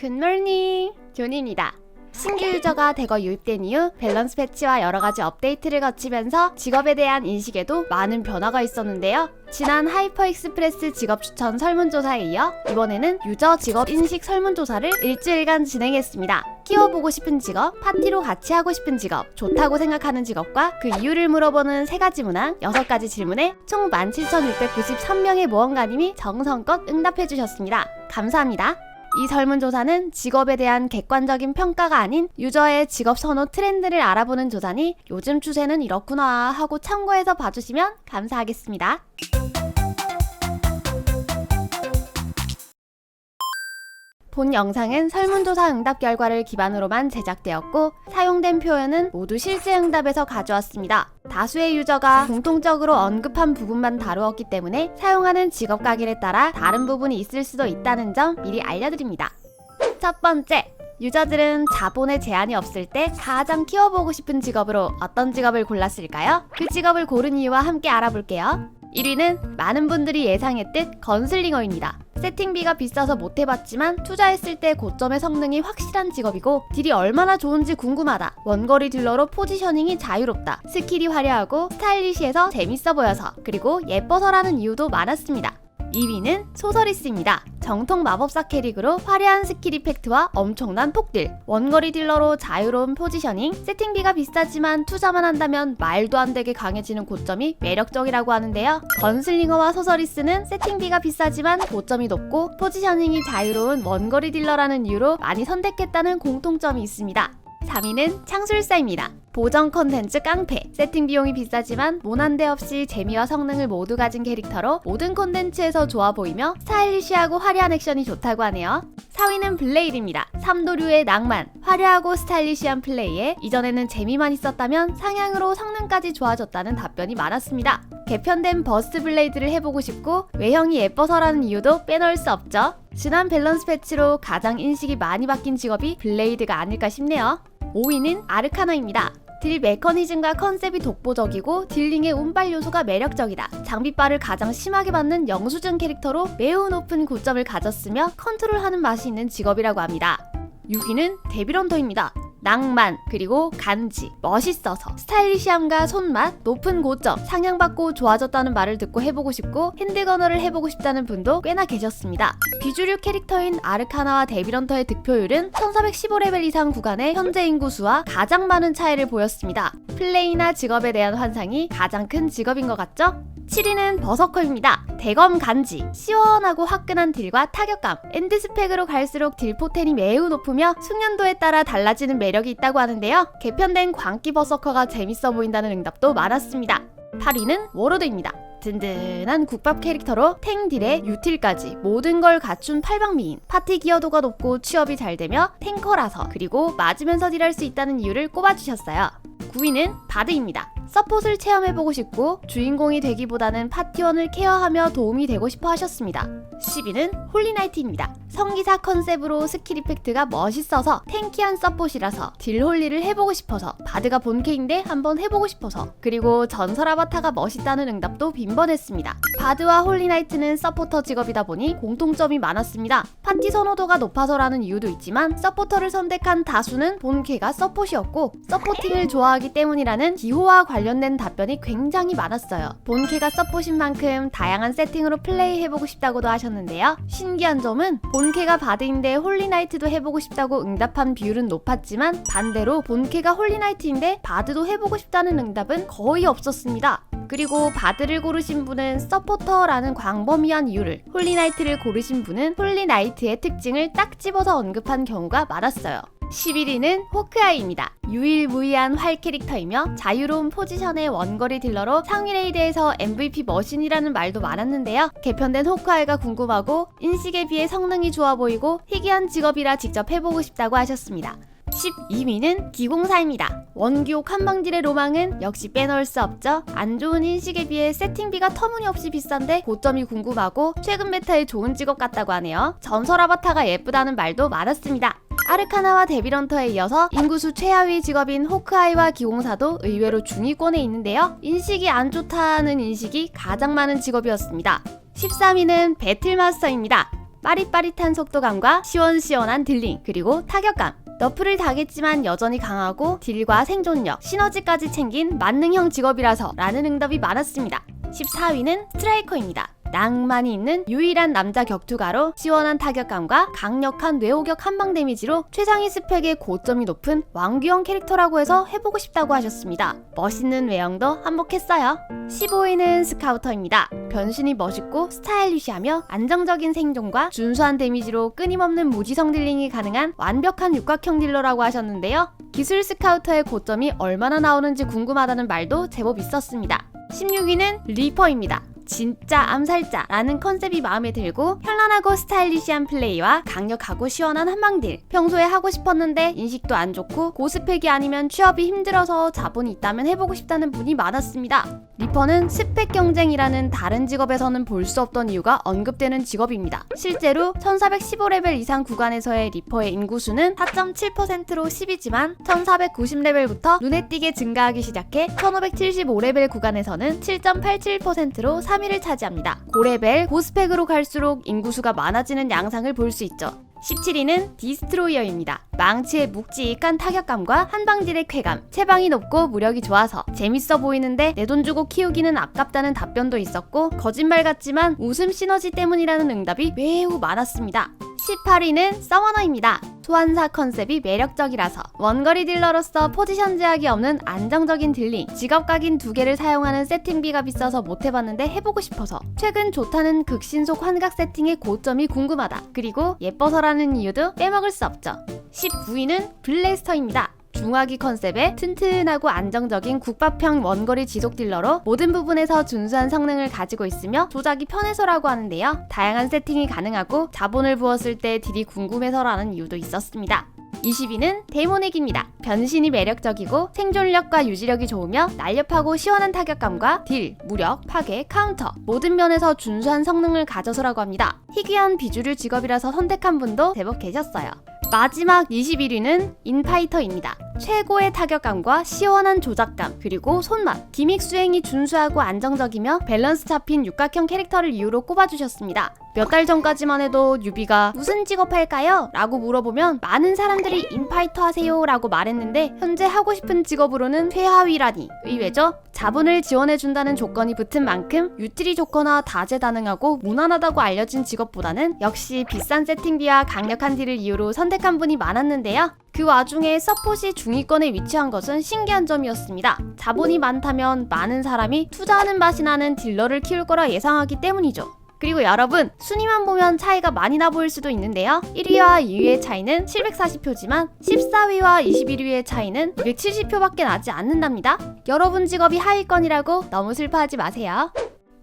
굿모닝 존입니다. 신규 유저가 대거 유입된 이후 밸런스 패치와 여러 가지 업데이트를 거치면서 직업에 대한 인식에도 많은 변화가 있었는데요. 지난 하이퍼 익스프레스 직업 추천 설문조사에 이어 이번에는 유저 직업 인식 설문조사를 일주일간 진행했습니다. 키워보고 싶은 직업, 파티로 같이 하고 싶은 직업, 좋다고 생각하는 직업과 그 이유를 물어보는 세 가지 문항, 여섯 가지 질문에 총 17,693명의 모험가님이 정성껏 응답해 주셨습니다. 감사합니다. 이 설문조사는 직업에 대한 객관적인 평가가 아닌 유저의 직업 선호 트렌드를 알아보는 조사니 요즘 추세는 이렇구나 하고 참고해서 봐주시면 감사하겠습니다. 본 영상은 설문조사 응답 결과를 기반으로만 제작되었고 사용된 표현은 모두 실제 응답에서 가져왔습니다. 다수의 유저가 공통적으로 언급한 부분만 다루었기 때문에 사용하는 직업 가길에 따라 다른 부분이 있을 수도 있다는 점 미리 알려드립니다. 첫 번째, 유저들은 자본에 제한이 없을 때 가장 키워보고 싶은 직업으로 어떤 직업을 골랐을까요? 그 직업을 고른 이유와 함께 알아볼게요. 1위는 많은 분들이 예상했듯 건슬링어입니다. 세팅비가 비싸서 못 해봤지만 투자했을 때 고점의 성능이 확실한 직업이고 딜이 얼마나 좋은지 궁금하다. 원거리 딜러로 포지셔닝이 자유롭다. 스킬이 화려하고 스타일리시해서 재밌어 보여서 그리고 예뻐서라는 이유도 많았습니다. 2위는 소서리스입니다. 정통 마법사 캐릭으로 화려한 스킬 이펙트와 엄청난 폭딜, 원거리 딜러로 자유로운 포지셔닝, 세팅비가 비싸지만 투자만 한다면 말도 안 되게 강해지는 고점이 매력적이라고 하는데요. 건슬링어와 소서리스는 세팅비가 비싸지만 고점이 높고 포지셔닝이 자유로운 원거리 딜러라는 이유로 많이 선택했다는 공통점이 있습니다. 3위는 창술사입니다. 보정 컨텐츠 깡패. 세팅 비용이 비싸지만 모난데 없이 재미와 성능을 모두 가진 캐릭터로 모든 콘텐츠에서 좋아 보이며 스타일리시하고 화려한 액션이 좋다고 하네요. 4위는 블레이드입니다. 삼도류의 낭만, 화려하고 스타일리시한 플레이에 이전에는 재미만 있었다면 상향으로 성능까지 좋아졌다는 답변이 많았습니다. 개편된 버스트 블레이드를 해보고 싶고 외형이 예뻐서라는 이유도 빼놓을 수 없죠. 지난 밸런스 패치로 가장 인식이 많이 바뀐 직업이 블레이드가 아닐까 싶네요. 5위는 아르카나입니다. 딜 메커니즘과 컨셉이 독보적이고 딜링의 운빨 요소가 매력적이다. 장비빨을 가장 심하게 받는 영수증 캐릭터로 매우 높은 고점을 가졌으며 컨트롤하는 맛이 있는 직업이라고 합니다. 6위는 데빌런터입니다. 낭만, 그리고 간지, 멋있어서, 스타일리시함과 손맛, 높은 고점, 상향받고 좋아졌다는 말을 듣고 해보고 싶고 핸드거너를 해보고 싶다는 분도 꽤나 계셨습니다. 비주류 캐릭터인 아르카나와 데빌런터의 득표율은 1415레벨 이상 구간의 현재 인구수와 가장 많은 차이를 보였습니다. 플레이나 직업에 대한 환상이 가장 큰 직업인 것 같죠? 7위는 버서커입니다. 대검 간지, 시원하고 화끈한 딜과 타격감, 엔드 스펙으로 갈수록 딜 포텐이 매우 높으며 숙련도에 따라 달라지는 매 력이 있다고 하는데요. 개편된 광기 버서커가 재밌어 보인다는 응답도 많았습니다. 8위는 워로드입니다. 든든한 국밥 캐릭터로 탱딜에 유틸까지 모든 걸 갖춘 팔방미인 파티 기여도가 높고 취업이 잘 되며 탱커라서 그리고 맞으면서 딜할 수 있다는 이유를 꼽아주셨어요 9위는 바드입니다 서폿을 체험해보고 싶고 주인공이 되기보다는 파티원을 케어하며 도움이 되고 싶어 하셨습니다 10위는 홀리나이트입니다 성기사 컨셉으로 스킬 이펙트가 멋있어서 탱키한 서폿이라서 딜홀리를 해보고 싶어서 바드가 본캐인데 한번 해보고 싶어서 그리고 전설 아바타가 멋있다는 응답도 빈번했습니다. 바드와 홀리나이트는 서포터 직업이다 보니 공통점이 많았습니다. 파티 선호도가 높아서라는 이유도 있지만 서포터를 선택한 다수는 본캐가 서폿이었고 서포팅을 좋아하기 때문이라는 기호와 관련 된 답변이 굉장히 많았어요. 본캐가 서폿인 만큼 다양한 세팅으로 플레이해보고 싶다고도 하셨는데요. 신기한 점은 본캐가 바드인데 홀리나이트도 해보고 싶다고 응답한 비율은 높았지만 반대로 본캐가 홀리나이트인데 바드도 해보고 싶다는 응답은 거의 없었습니다. 그리고 바드를 고르신 분은 서포터라는 광범위한 이유를 홀리나이트를 고르신 분은 홀리나이트의 특징을 딱 집어서 언급한 경우가 많았어요. 11위는 호크아이입니다. 유일무이한 활 캐릭터이며 자유로운 포지션의 원거리 딜러로 상위 레이드에서 MVP 머신이라는 말도 많았는데요. 개편된 호크아이가 궁금하고 인식에 비해 성능이 좋아 보이고 희귀한 직업이라 직접 해보고 싶다고 하셨습니다. 12위는 기공사입니다. 원기옥 한방딜의 로망은 역시 빼놓을 수 없죠. 안 좋은 인식에 비해 세팅비가 터무니없이 비싼데 고점이 궁금하고 최근 메타에 좋은 직업 같다고 하네요. 전설 아바타가 예쁘다는 말도 많았습니다. 아르카나와 데빌런터에 이어서 인구수 최하위 직업인 호크아이와 기공사도 의외로 중위권에 있는데요. 인식이 안 좋다는 인식이 가장 많은 직업이었습니다. 13위는 배틀마스터입니다. 빠릿빠릿한 속도감과 시원시원한 딜링, 그리고 타격감. 너프를 당했지만 여전히 강하고 딜과 생존력, 시너지까지 챙긴 만능형 직업이라서 라는 응답이 많았습니다. 14위는 스트라이커입니다. 낭만이 있는 유일한 남자 격투가로 시원한 타격감과 강력한 뇌호격 한방 데미지로 최상위 스펙의 고점이 높은 왕규형 캐릭터라고 해서 해보고 싶다고 하셨습니다. 멋있는 외형도 한몫했어요. 15위는 스카우터입니다. 변신이 멋있고 스타일리시하며 안정적인 생존과 준수한 데미지로 끊임없는 무지성 딜링이 가능한 완벽한 육각형 딜러라고 하셨는데요. 기술 스카우터의 고점이 얼마나 나오는지 궁금하다는 말도 제법 있었습니다. 16위는 리퍼입니다. 진짜 암살자라는 컨셉이 마음에 들고 현란하고 스타일리시한 플레이와 강력하고 시원한 한방딜 평소에 하고 싶었는데 인식도 안 좋고 고스펙이 아니면 취업이 힘들어서 자본이 있다면 해보고 싶다는 분이 많았습니다. 리퍼는 스펙 경쟁이라는 다른 직업에서는 볼 수 없던 이유가 언급되는 직업입니다. 실제로 1415레벨 이상 구간에서의 리퍼의 인구수는 4.7%로 10이지만 1490레벨부터 눈에 띄게 증가하기 시작해 1575레벨 구간에서는 7.87%로 3위를 차지합니다. 고레벨, 고스펙으로 갈수록 인구수가 많아지는 양상을 볼 수 있죠. 17위는 디스트로이어입니다. 망치의 묵직한 타격감과 한방질의 쾌감, 체방이 높고 무력이 좋아서 재밌어 보이는데 내 돈 주고 키우기는 아깝다는 답변도 있었고 거짓말 같지만 웃음 시너지 때문이라는 응답이 매우 많았습니다. 18위는 서머너입니다. 소환사 컨셉이 매력적이라서 원거리 딜러로서 포지션 제약이 없는 안정적인 딜링, 직업 각인 두 개를 사용하는 세팅비가 비싸서 못 해봤는데 해보고 싶어서 최근 좋다는 극신속 환각 세팅의 고점이 궁금하다. 그리고 예뻐서라는 이유도 빼먹을 수 없죠. 19위는 블래스터입니다. 중화기 컨셉의 튼튼하고 안정적인 국밥형 원거리 지속 딜러로 모든 부분에서 준수한 성능을 가지고 있으며 조작이 편해서라고 하는데요. 다양한 세팅이 가능하고 자본을 부었을 때 딜이 궁금해서라는 이유도 있었습니다. 20위는 데모넥입니다. 변신이 매력적이고 생존력과 유지력이 좋으며 날렵하고 시원한 타격감과 딜, 무력, 파괴, 카운터 모든 면에서 준수한 성능을 가져서라고 합니다. 희귀한 비주류 직업이라서 선택한 분도 제법 계셨어요. 마지막 21위는 인파이터입니다. 최고의 타격감과 시원한 조작감, 그리고 손맛, 기믹 수행이 준수하고 안정적이며 밸런스 잡힌 육각형 캐릭터를 이유로 꼽아주셨습니다. 몇 달 전까지만 해도 유비가 무슨 직업 할까요? 라고 물어보면 많은 사람들이 인파이터 하세요 라고 말했는데 현재 하고 싶은 직업으로는 최하위라니 의외죠? 자본을 지원해준다는 조건이 붙은 만큼 유틸이 좋거나 다재다능하고 무난하다고 알려진 직업보다는 역시 비싼 세팅비와 강력한 딜을 이유로 선택한 분이 많았는데요. 그 와중에 서폿이 중위권에 위치한 것은 신기한 점이었습니다. 자본이 많다면 많은 사람이 투자하는 맛이 나는 딜러를 키울 거라 예상하기 때문이죠. 그리고 여러분 순위만 보면 차이가 많이 나 보일 수도 있는데요 1위와 2위의 차이는 740표지만 14위와 21위의 차이는 270표밖에 나지 않는답니다 여러분 직업이 하위권이라고 너무 슬퍼하지 마세요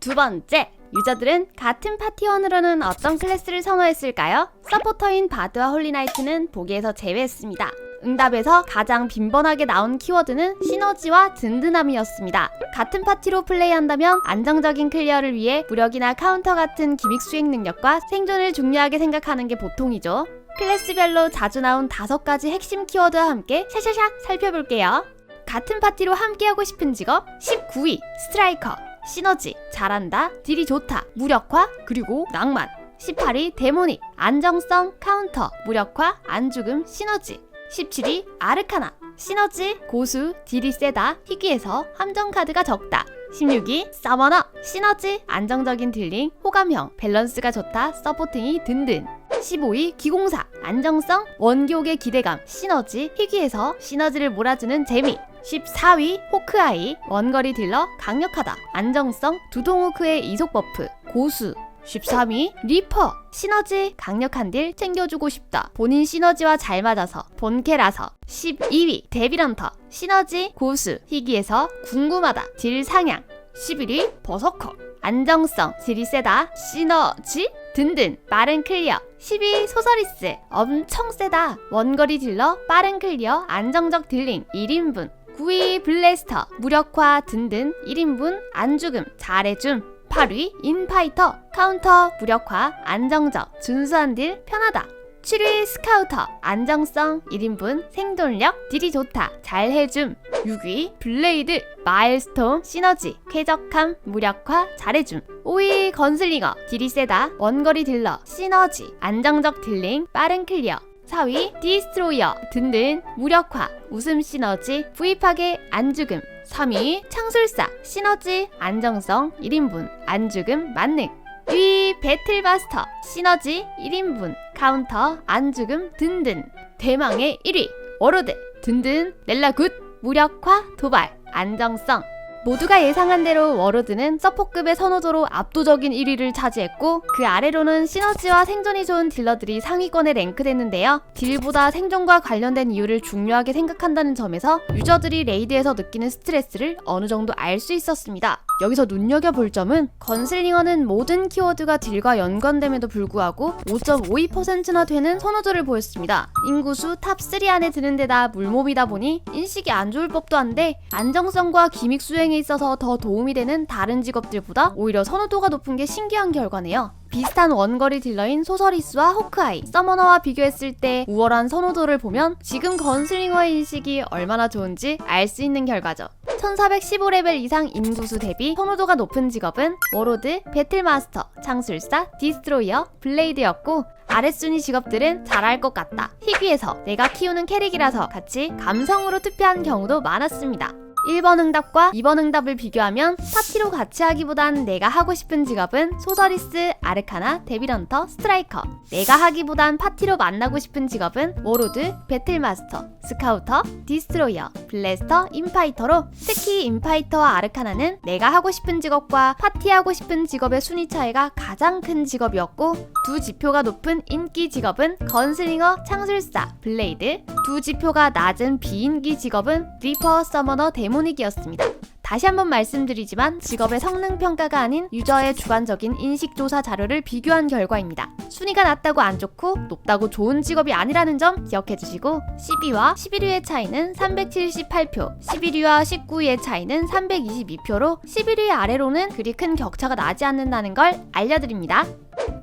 두 번째 유저들은 같은 파티원으로는 어떤 클래스를 선호했을까요? 서포터인 바드와 홀리나이트는 보기에서 제외했습니다. 응답에서 가장 빈번하게 나온 키워드는 시너지와 든든함이었습니다. 같은 파티로 플레이한다면 안정적인 클리어를 위해 무력이나 카운터 같은 기믹 수행 능력과 생존을 중요하게 생각하는 게 보통이죠. 클래스별로 자주 나온 다섯 가지 핵심 키워드와 함께 샤샤샥 살펴볼게요. 같은 파티로 함께하고 싶은 직업 19위 스트라이커 시너지 잘한다 딜이 좋다 무력화 그리고 낭만 18위 데모닉 안정성 카운터 무력화 안죽음 시너지 17위 아르카나. 시너지 고수 딜이 세다. 희귀해서 함정 카드가 적다. 16위 서머너. 시너지 안정적인 딜링 호감형 밸런스가 좋다. 서포팅이 든든. 15위 기공사. 안정성 원기옥의 기대감. 시너지 희귀해서 시너지를 몰아주는 재미. 14위 호크아이. 원거리 딜러 강력하다. 안정성 두동우크의 이속 버프. 고수 13위 리퍼. 시너지 강력한 딜 챙겨주고 싶다. 본인 시너지와 잘 맞아서 본캐라서. 12위 데빌런터. 시너지 고수. 희귀해서 궁금하다. 딜 상향. 11위 버서커. 안정성. 딜이 세다. 시너지 든든. 빠른 클리어. 10위 소서리스. 엄청 세다. 원거리 딜러 빠른 클리어 안정적 딜링. 1인분. 9위 블래스터. 무력화 든든. 1인분. 안죽음. 잘해줌 8위 인파이터 카운터 무력화 안정적 준수한 딜 편하다. 7위 스카우터 안정성 1인분 생존력 딜이 좋다. 잘해줌. 6위 블레이드 마일스톤 시너지 쾌적함 무력화 잘해줌. 5위 건슬링어 딜이 세다. 원거리 딜러 시너지 안정적 딜링 빠른 클리어. 4위 디스트로이어 든든 무력화 웃음 시너지 부입하게 안 죽음 3위 창술사 시너지 안정성 1인분 안 죽음 만능. 2위 배틀마스터 시너지 1인분 카운터 안 죽음 든든. 대망의 1위 워로드 든든 렐라굿 무력화 도발 안정성 모두가 예상한 대로 워로드는 서포급의 선호도로 압도적인 1위를 차지했고 그 아래로는 시너지와 생존이 좋은 딜러들이 상위권에 랭크됐는데요. 딜보다 생존과 관련된 이유를 중요하게 생각한다는 점에서 유저들이 레이드에서 느끼는 스트레스를 어느 정도 알 수 있었습니다. 여기서 눈여겨볼 점은 건슬링어는 모든 키워드가 딜과 연관됨에도 불구하고 5.52%나 되는 선호도를 보였습니다. 인구수 탑3 안에 드는 데다 물몸이다 보니 인식이 안 좋을 법도 한데 안정성과 기믹 수행에 있어서 더 도움이 되는 다른 직업들보다 오히려 선호도가 높은 게 신기한 결과네요. 비슷한 원거리 딜러인 소서리스와 호크아이, 서머너와 비교했을 때 우월한 선호도를 보면 지금 건슬링어의 인식이 얼마나 좋은지 알 수 있는 결과죠. 1415레벨 이상 인구수 대비 선호도가 높은 직업은 워로드, 배틀마스터, 창술사, 디스트로이어, 블레이드였고 아랫순위 직업들은 잘할 것 같다. 희귀해서 내가 키우는 캐릭이라서 같이 감성으로 투표한 경우도 많았습니다. 1번 응답과 2번 응답을 비교하면 파티로 같이 하기보단 내가 하고 싶은 직업은 소서리스, 아르카나, 데빌런터, 스트라이커. 내가 하기보단 파티로 만나고 싶은 직업은 워로드, 배틀마스터, 스카우터, 디스트로이어, 블래스터, 인파이터로 특히 인파이터와 아르카나는 내가 하고 싶은 직업과 파티하고 싶은 직업의 순위 차이가 가장 큰 직업이었고 두 지표가 높은 인기 직업은 건슬링어, 창술사, 블레이드 두 지표가 낮은 비인기 직업은 리퍼, 서머너, 데모닉이었습니다. 다시 한번 말씀드리지만 직업의 성능 평가가 아닌 유저의 주관적인 인식 조사 자료를 비교한 결과입니다. 순위가 낮다고 안 좋고 높다고 좋은 직업이 아니라는 점 기억해 주시고 10위와 11위의 차이는 378표, 11위와 19위의 차이는 322표로 11위 아래로는 그리 큰 격차가 나지 않는다는 걸 알려드립니다.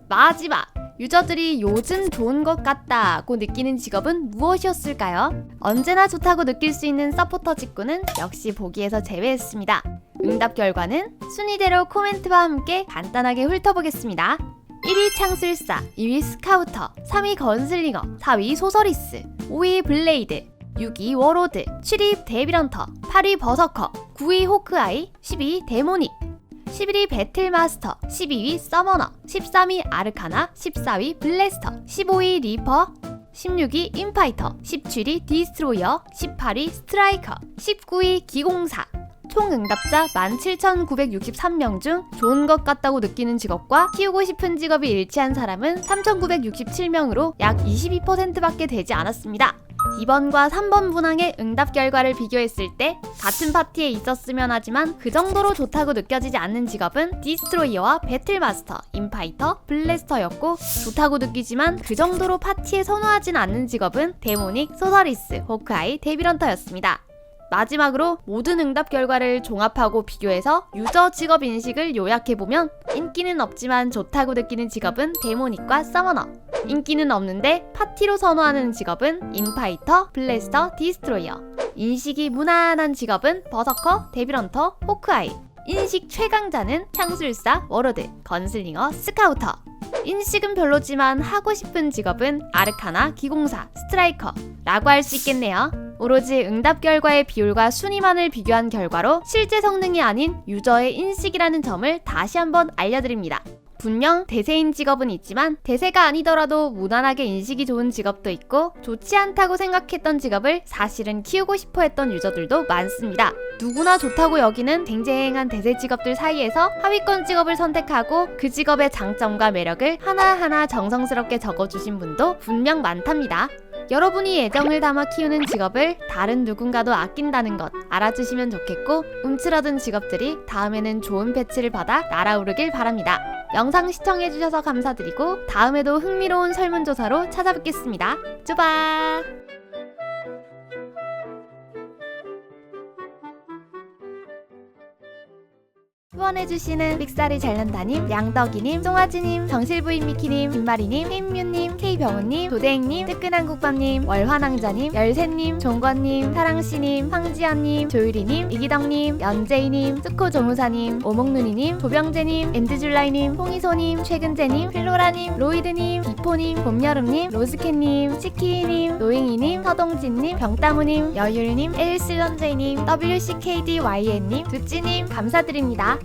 마지막! 유저들이 요즘 좋은 것 같다고 느끼는 직업은 무엇이었을까요? 언제나 좋다고 느낄 수 있는 서포터 직구는 역시 보기에서 제외했습니다. 응답 결과는 순위대로 코멘트와 함께 간단하게 훑어보겠습니다. 1위 창술사, 2위 스카우터, 3위 건슬링어, 4위 소서리스, 5위 블레이드, 6위 워로드, 7위 데빌런터, 8위 버서커, 9위 호크아이, 10위 데모닉, 11위 배틀마스터, 12위 서머너, 13위 아르카나, 14위 블래스터, 15위 리퍼, 16위 인파이터, 17위 디스트로이어, 18위 스트라이커, 19위 기공사. 총 응답자 17,963명 중 좋은 것 같다고 느끼는 직업과 키우고 싶은 직업이 일치한 사람은 3,967명으로 약 22%밖에 되지 않았습니다. 2번과 3번 분항의 응답 결과를 비교했을 때 같은 파티에 있었으면 하지만 그 정도로 좋다고 느껴지지 않는 직업은 디스트로이어와 배틀마스터, 인파이터, 블래스터였고 좋다고 느끼지만 그 정도로 파티에 선호하진 않는 직업은 데모닉, 소서리스, 호크아이, 데빌런터였습니다. 마지막으로 모든 응답 결과를 종합하고 비교해서 유저 직업 인식을 요약해보면 인기는 없지만 좋다고 느끼는 직업은 데모닉과 서머너 인기는 없는데 파티로 선호하는 직업은 인파이터, 블래스터, 디스트로이어 인식이 무난한 직업은 버서커, 데빌런터, 호크아이 인식 최강자는 창술사, 워로드, 건슬링어, 스카우터 인식은 별로지만 하고 싶은 직업은 아르카나, 기공사, 스트라이커 라고 할 수 있겠네요. 오로지 응답 결과의 비율과 순위만을 비교한 결과로 실제 성능이 아닌 유저의 인식이라는 점을 다시 한번 알려드립니다. 분명 대세인 직업은 있지만 대세가 아니더라도 무난하게 인식이 좋은 직업도 있고 좋지 않다고 생각했던 직업을 사실은 키우고 싶어 했던 유저들도 많습니다. 누구나 좋다고 여기는 댕쟁한 대세 직업들 사이에서 하위권 직업을 선택하고 그 직업의 장점과 매력을 하나하나 정성스럽게 적어주신 분도 분명 많답니다. 여러분이 애정을 담아 키우는 직업을 다른 누군가도 아낀다는 것 알아주시면 좋겠고 움츠러든 직업들이 다음에는 좋은 배치를 받아 날아오르길 바랍니다. 영상 시청해주셔서 감사드리고 다음에도 흥미로운 설문조사로 찾아뵙겠습니다. 쭈바! 후원해주시는 삑사리 잘난다님, 양덕이님, 송아지님, 정실부인 미키님, 김마리님, 혜임뮤님, K병우님, 도대행님, 뜨끈한 국밥님, 월화낭자님, 열쇠님, 종권님, 사랑씨님, 황지연님, 조유리님, 이기덕님, 연재이님, 스코 조무사님, 오목누니님, 도병재님, 엔드줄라이님, 홍이소님, 최근재님, 필로라님, 로이드님, 이포님, 봄여름님, 로스캣님, 치키님, 노잉이님, 서동진님, 병따무님, 여율님, 에일실런제이님, WCKDYN님, 두찌님 감사드립니다.